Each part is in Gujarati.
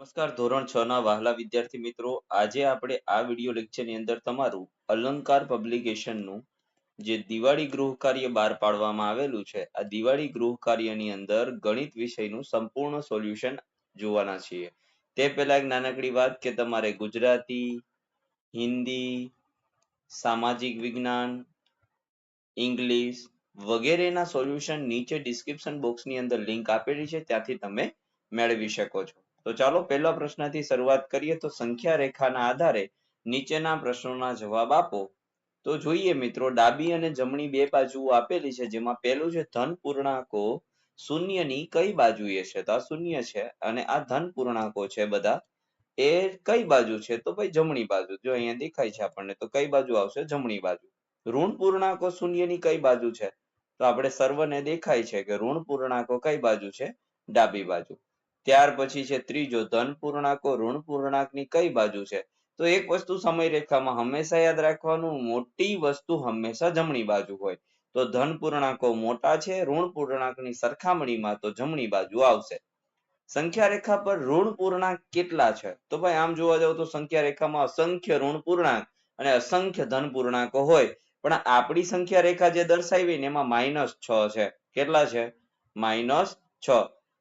નમસ્કાર, ધોરણ છ ના વહાલા વિદ્યાર્થી મિત્રો. આજે આપણે આ વીડિયો લેક્ચરની અંદર તમારું અલંકાર પબ્લિકેશનનું જે દિવાળી ગૃહ કાર્ય બહાર પાડવામાં આવેલું છે, આ દિવાળી ગૃહ કાર્યની અંદર ગણિત વિષયનું સંપૂર્ણ સોલ્યુશન જોવાના છીએ. તે પહેલા એક નાનકડી વાત કે તમારે ગુજરાતી, હિન્દી, સામાજિક વિજ્ઞાન, ઇંગ્લિશ વગેરેના સોલ્યુશન નીચે ડિસ્ક્રિપ્શન બોક્સની અંદર લિંક આપેલી છે, ત્યાંથી તમે મેળવી શકો છો. તો ચાલો પહેલા પ્રશ્નથી શરૂઆત કરીએ તો સંખ્યા રેખાના આધારે નીચેના પ્રશ્નોના જવાબ આપો. તો જોઈએ મિત્રો, ડાબી અને જમણી બે બાજુઓ આપેલી છે, જેમાં પહેલું છે ધન પૂર્ણાંકો શૂન્યની કઈ બાજુએ છે? તો આ શૂન્ય છે અને આ ધન પૂર્ણાંકો છે બધા. એ કઈ બાજુ છે? તો ભાઈ જમણી બાજુ. જો અહીંયા દેખાય છે આપણને, તો કઈ બાજુ આવશે? જમણી બાજુ. ઋણ પૂર્ણાંકો શૂન્યની કઈ બાજુ છે? તો આપણે સર્વને દેખાય છે કે ઋણ પૂર્ણાંકો કઈ બાજુ છે? ડાબી બાજુ. ત્યાર પછી છે ત્રીજો ધન પૂર્ણાંકો, ઋણ પૂર્ણાંકની કઈ બાજુ છે? તો એક વસ્તુ સમયરેખામાં હંમેશા યાદ રાખવાનું, મોટી વસ્તુ હંમેશા જમણી બાજુ હોય. તો ધન પૂર્ણાંકો મોટા છે, ઋણ પૂર્ણાંકની સરખામણીમાં તો જમણી બાજુ આવશે. સંખ્યા રેખા પર ઋણ પૂર્ણાંક કેટલા છે? તો ભાઈ આમ જોવા જાવ તો સંખ્યા રેખામાં અસંખ્ય ઋણ પૂર્ણાંક અને અસંખ્ય ધન પૂર્ણાંકો હોય. પણ આપણી સંખ્યા રેખા જે દર્શાવી ને એમાં માઇનસ છ છે. કેટલા છે? માઇનસ છ.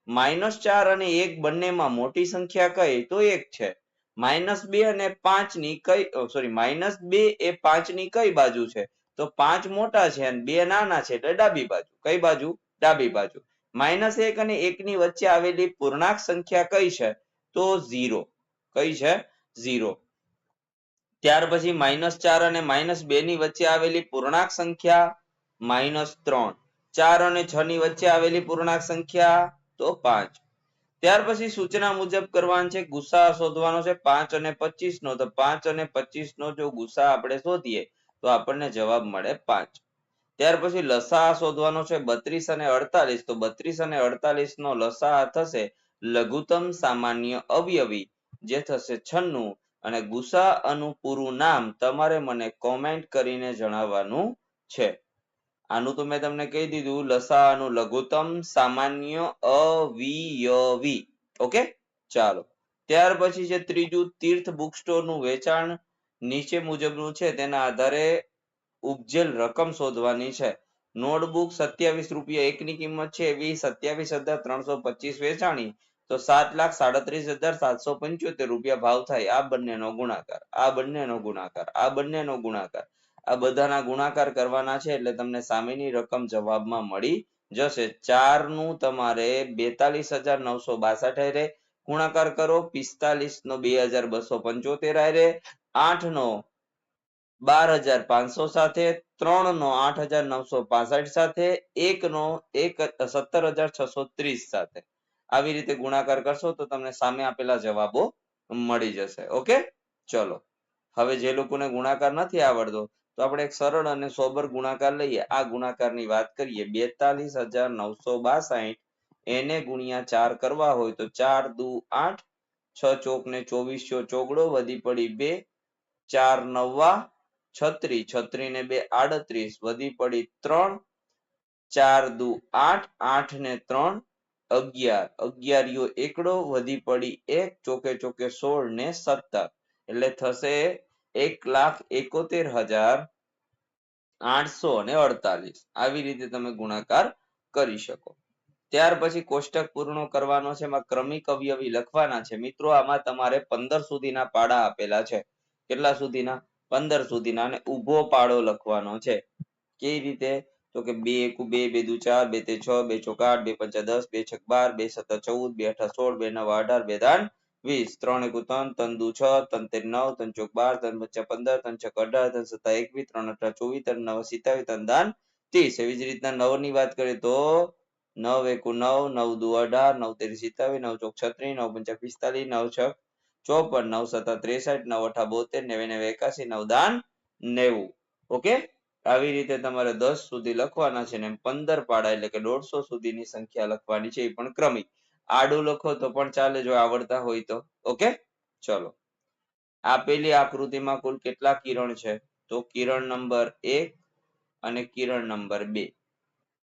માઇનસ ચાર અને એક બંનેમાં મોટી સંખ્યા કઈ તો એક છે. માઇનસ બે અને પાંચની કઈ સોરી માઇનસ બે એ પાંચની કઈ બાજુ છે? તો પાંચ મોટા છે અને બે નાના છે એટલે ડાબી બાજુ. કઈ બાજુ? ડાબી બાજુ. માઇનસ એક અને એક ની વચ્ચે આવેલી પૂર્ણાંક સંખ્યા કઈ છે? તો ઝીરો. કઈ છે? ઝીરો. ત્યાર પછી માઇનસ ચાર અને માઇનસ બે ની વચ્ચે આવેલી પૂર્ણાંક સંખ્યા માઇનસ ત્રણ. ચાર અને છ ની વચ્ચે આવેલી પૂર્ણાંક સંખ્યા તો પાંચ. ત્યાર પછી સૂચના મુજબ કરવાનું છે ગુસા શોધવાનો છે, પાંચ અને પચીસ નો તો પાંચ અને પચીસ નો જો ગુસા આપણે શોધીએ, તો આપણને જવાબ મળે પાંચ. ત્યાર પછી લસા શોધવાનો છે, બત્રીસ અને અડતાલીસ. તો બત્રીસ અને અડતાલીસ નો લસા થશે લઘુત્તમ સામાન્ય અવયવી, જે થશે છન્નું. અને ગુસા અનુપૂરું નામ તમારે મને કોમેન્ટ કરીને જણાવવાનું છે. આનું તો મેં તમને કહી દીધું, લસાઅનું લઘુત્તમ સામાન્ય અવિયવી. ઓકે? ચાલો. ત્યાર પછી છે ત્રીજું તીર્થ બુક સ્ટોરનું વેચાણ નીચે મુજબનું છે, તેના આધારે ઉપજેલ રકમ શોધવાની છે. નોટબુક સત્યાવીસ રૂપિયા એકની કિંમત છે, એવી સત્યાવીસ હજાર ત્રણસો પચીસ વેચાણી, તો સાત લાખ સાડત્રીસ હજાર સાતસો પંચોતેર રૂપિયા ભાવ થાય. આ બંનેનો ગુણાકાર, આ બંનેનો ગુણાકાર, આ બંનેનો ગુણાકાર. આ બધાના ગુણાકાર કરવાના છે એટલે તમને સામેની રકમ જવાબમાં મળી જશે. ચારનું તમારે બેતાલીસ હજાર નવસો બાસઠ હારે ગુણાકાર કરો પિસ્તાલીસ નો બે હજાર બસો પંચોતેર હારે આઠ નો બાર હજાર પાંચસો સાથે. ત્રણ નો આઠ હજાર નવસો પાસઠ સાથે. એક નો એક સત્તર હજાર છસો ત્રીસ સાથે. આવી રીતે ગુણાકાર કરશો તો તમને સામે આપેલા જવાબો મળી જશે. ઓકે? ચલો. હવે જે લોકોને ગુણાકાર નથી આવડતો તો આપણે એક સરળ અને સોબર ગુણાકાર લઈએ. આ ગુણાકારની વાત કરીએ. બેતાલીસ હજાર નવસો બાસાઠ એને ગુણ્યા ચાર કરવા હોય તો ચાર દુ આઠ, છ ચોક ને ચોવીસ ચોગડો વધી પડી બે, ચાર નવા છત્રી છત્રી ને બે આડત્રીસ વધી પડી ત્રણ, ચાર દુ આઠ આઠ ને ત્રણ અગિયાર. અગિયારીઓ એકડો વધી પડી એક, ચોકે ચોકે સોળ ને સત્તર. એટલે થશે એક લાખ એકોતેર હજાર આઠસો અને અડતાલીસ. આવી રીતે તમે ગુણાકાર કરી શકો. ત્યાર પછી કોષ્ટક પૂર્ણ કરવાનો છે, એમાં ક્રમિક અવયવી લખવાના છે. મિત્રો, આમાં તમારે પંદર સુધીના પાડા આપેલા છે. કેટલા સુધીના? પંદર સુધીના અને ઊભો પાડો લખવાનો છે. કેવી રીતે? તો કે બે એકુ બે બે દુ ચાર, બે તે છ, બે ચોક આઠ, બે પંચા દસ, બે છક બાર, બે સત્તર ચૌદ, બે અઠા સોળ, બે નવ, અઢાર, બે દાન વીસ, ત્રણ એકુ ત્રણ ત્રણ દુ છ, ત્રણ તેર નવ, ત્રણ ચોક બાર, ત્રણ પંચા પંદર, ત્રણ છક અઢાર, ત્રણ સત્તા એકવીસ, ત્રણ અઢાર ચોવીસ, ત્રણ નવ સિત્તાવીસ, ત્રણ દાન ત્રીસ. એવી જ રીતના નવની વાત કરીએ તો નવ એકુ નવ નવ દુ અઢાર, નવ તેર સિત્તાવીસ, નવ ચોક છત્રીસ, નવ પંચા પિસ્તાલીસ, નવ છક ચોપન, નવ સત્તા ત્રેસઠ, નવ અઠા બોતેર, નેવે નેવે એકાસી નવ દાન નેવું. ઓકે? આવી રીતે તમારે દસ સુધી લખવાના છે ને પંદર પાડા એટલે કે દોઢસો સુધીની સંખ્યા લખવાની છે એ પણ ક્રમિક. આડું લખો તો પણ ચાલે જો આવડતા હોય તો. ઓકે? ચલો. આપેલી આકૃતિમાં કુલ કેટલા કિરણ છે? તો કિરણ નંબર એક અને કિરણ નંબર બે.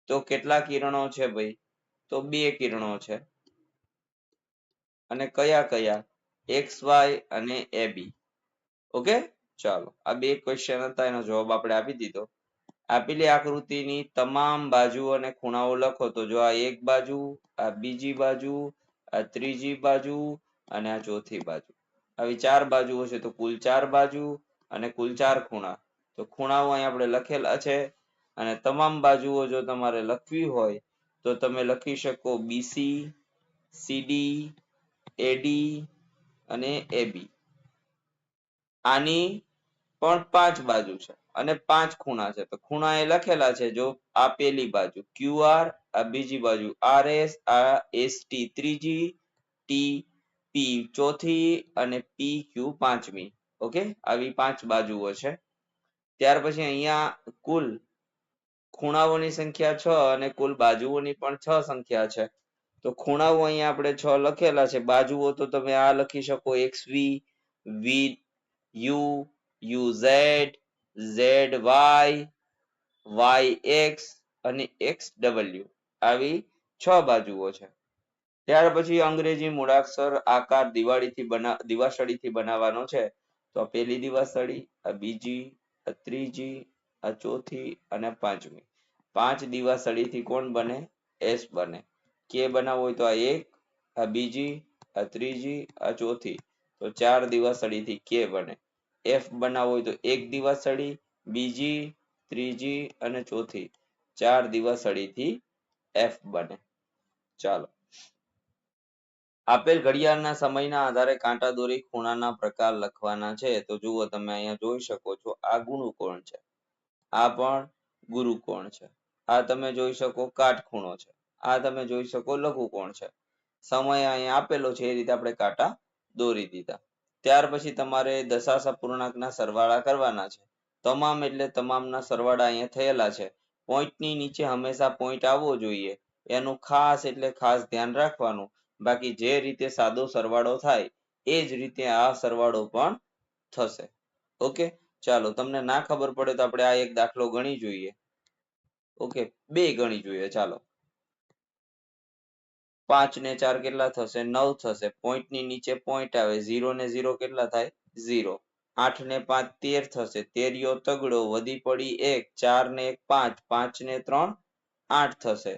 તો કેટલા કિરણો છે ભાઈ? તો બે કિરણો છે. અને કયા કયા? એક્સ, વાય અને એ બી. ઓકે? ચાલો. આ બે ક્વેશ્ચન હતા, એનો જવાબ આપણે આપી દીધો. આપેલી આકૃતિની તમામ બાજુ અને ખૂણાઓ લખો. તો જો આ એક બાજુ, આ બીજી બાજુ, આ ત્રીજી બાજુ અને આ ચોથી બાજુ. આવી ચાર બાજુઓ છે તો કુલ ચાર બાજુ અને કુલ ચાર ખૂણા. તો ખૂણાઓ અહીં આપણે લખેલા છે અને તમામ બાજુઓ જો તમારે લખવી હોય તો તમે લખી શકો બીસી સીડી એડી અને એબી આની પણ પાંચ બાજુ છે. અને પાંચ ખૂણા છે. તો ખૂણા એ લખેલા છે જો આ પેલી બાજુ ક્યુ આર આ બીજી બાજુ આર એસ આ એસ ટી ત્રીજી ટી પી ચોથી અને પી ક્યુ પાંચમી. ઓકે? આવી પાંચ બાજુઓ છે. ત્યાર પછી અહીંયા કુલ ખૂણાઓની સંખ્યા છ અને કુલ બાજુઓની પણ છ સંખ્યા છે. તો ખૂણાઓ અહીંયા આપણે છ લખેલા છે. બાજુઓ તો તમે આ લખી શકો. X V V U U Z Z Y અને એક્સ આવી છ બાજુઓ છે. ત્યાર પછી અંગ્રેજી મૂળાક્ષર આકાર દિવાળીથી બના, દિવાસળીથી બનાવવાનો છે. તો પેલી દિવાસળી, આ બીજી, આ ત્રીજી, આ ચોથી અને પાંચમી. પાંચ દિવાસળીથી કોણ બને? એસ બને. કે બનાવવો હોય તો આ એક, આ બીજી, આ ત્રીજી, આ ચોથી. તો ચાર દિવાસળીથી કે બને. એફ બનાવવો હોય તો એક દિવાસળી બીજી, ત્રીજી અને ચોથી. ચાર દિવાસળીથી એફ બને. ચાલો. આપેલ ઘડિયાળના સમયના આધારે કાંટા દોરી ખૂણાના પ્રકાર લખવાના છે. તો જુઓ તમે અહીંયા જોઈ શકો છો, આ ગુણુકોણ છે. આ પણ ગુરુકોણ છે. આ તમે જોઈ શકો કાટખૂણો છે. આ તમે જોઈ શકો લઘુકોણ છે. સમય અહીંયા આપેલો છે, એ રીતે આપણે કાંટા દોરી દીધા. ત્યાર પછી તમારે દશાંશ અપૂર્ણાંકના સરવાળા કરવાના છે. તમામ એટલે તમામના સરવાળા અહીંયા થયેલા છે. પોઈન્ટની નીચે હંમેશા પોઈન્ટ આવવો જોઈએ. એનું ખાસ એટલે ખાસ ધ્યાન રાખવાનું. બાકી જે રીતે સાદો સરવાળો થાય, એ જ રીતે આ સરવાળો પણ થશે. ઓકે? ચાલો, તમને ના ખબર પડે તો આપણે આ એક દાખલો ગણી જોઈએ. ઓકે, બે ગણી જોઈએ. ચાલો. પાંચ ને ચાર કેટલા થશે? નવ થશે. પોઈન્ટની નીચે પોઈન્ટ આવે. ઝીરો ને ઝીરો કેટલા થાય? ઝીરો આઠ ને પાંચ તેર થશે. તેરીયો તગડો. વધી પડી એક. ચાર ને એક પાંચ. પાંચ ને ત્રણ આઠ થશે.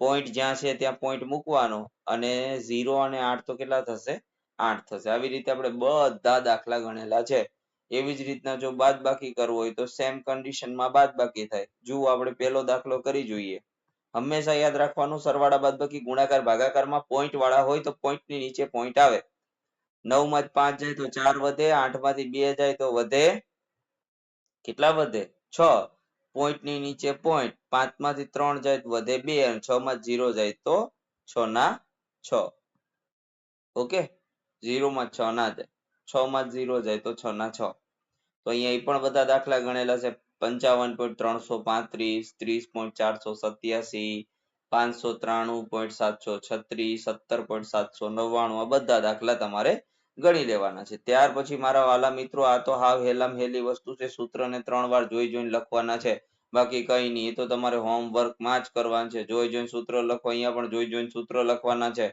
પોઈન્ટ જ્યાં છે ત્યાં પોઈન્ટ મૂકવાનો. અને ઝીરો અને આઠ તો કેટલા થશે? આઠ થશે. આવી રીતે આપણે બધા દાખલા ગણેલા છે. એવી જ રીતના જો બાદ બાકી કરવો હોય તો સેમ કન્ડિશનમાં માં બાદબાકી થાય. જુઓ, આપણે પહેલો દાખલો કરી જોઈએ. હંમેશા યાદ રાખવાનું, સરવાળા બાદબાકી, ગુણાકાર, ભાગાકારમાં પોઈન્ટ વાળા હોય તો પોઈન્ટની નીચે પોઈન્ટ આવે. નવમાં પાંચ જાય તો ચાર વધે આઠમાંથી બે જાય તો વધે. કેટલા વધે? છ. પોઈન્ટની નીચે પોઈન્ટ પાંચમાંથી ત્રણ જાય તો વધે બે અને છ માં ઝીરો જાય તો છ ના છ. ઓકે? ઝીરો માં છ ના જાય. છ માં ઝીરો જાય તો છ ના છ. તો અહીંયા એ પણ બધા દાખલા ગણેલા છે. પંચાવન પોઈન્ટ ત્રણસો પાંત્રીસ, ત્રીસ પોઈન્ટ ચારસો સત્યાસી, પાંચસો ત્રાણું પોઈન્ટ સાતસો છત્રીસ, સત્તર પોઈન્ટ સાતસો નવ્વાણું, આ બધા દાખલા તમારે ગણી લેવાના છે. ત્યાર પછી મારા વાલા મિત્રો, આ તો હાવ હેલામ હેલી વસ્તુ છે. સૂત્રને ત્રણ વાર જોઈ જોઈને લખવાના છે. બાકી કઈ નહીં, એ તો તમારે હોમવર્કમાં જ કરવાનું છે. જોઈ જોઈને સૂત્ર લખો, અહીંયા પણ જોઈ જોઈને સૂત્ર લખવાના છે.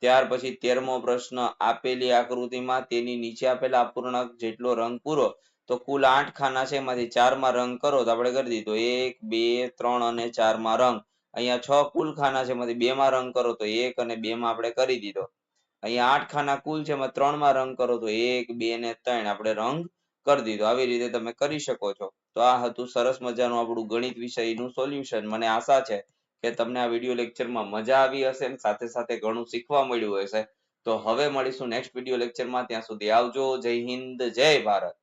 ત્યાર પછી તેરમો પ્રશ્ન, આપેલી આકૃતિમાં તેની નીચે આપેલા અપૂર્ણાંક જેટલો રંગ પૂરો તો કુલ આઠ ખાના છે એમાંથી ચારમાં રંગ કરો તો આપણે કરી દીધો એક, બે, ત્રણ અને ચારમાં રંગ. અહીંયા છ કુલ ખાના છે એમાંથી બે માં રંગ કરો તો એક અને બે માં આપણે કરી દીધો. અહીંયા આઠ ખાના કુલ છે એમાં ત્રણમાં રંગ કરો તો એક, બે ને ત્રણ આપણે રંગ કરી દીધો. આવી રીતે તમે કરી શકો છો. તો આ હતું સરસ મજાનું આપણું ગણિત વિષયનું સોલ્યુશન. મને આશા છે કે તમને આ વીડિયો લેક્ચરમાં મજા આવી હશે અને સાથે સાથે ઘણું શીખવા મળ્યું હશે. તો હવે મળીશું નેક્સ્ટ વીડિયો લેક્ચરમાં. ત્યાં સુધી આવજો. જય હિન્દ, જય ભારત.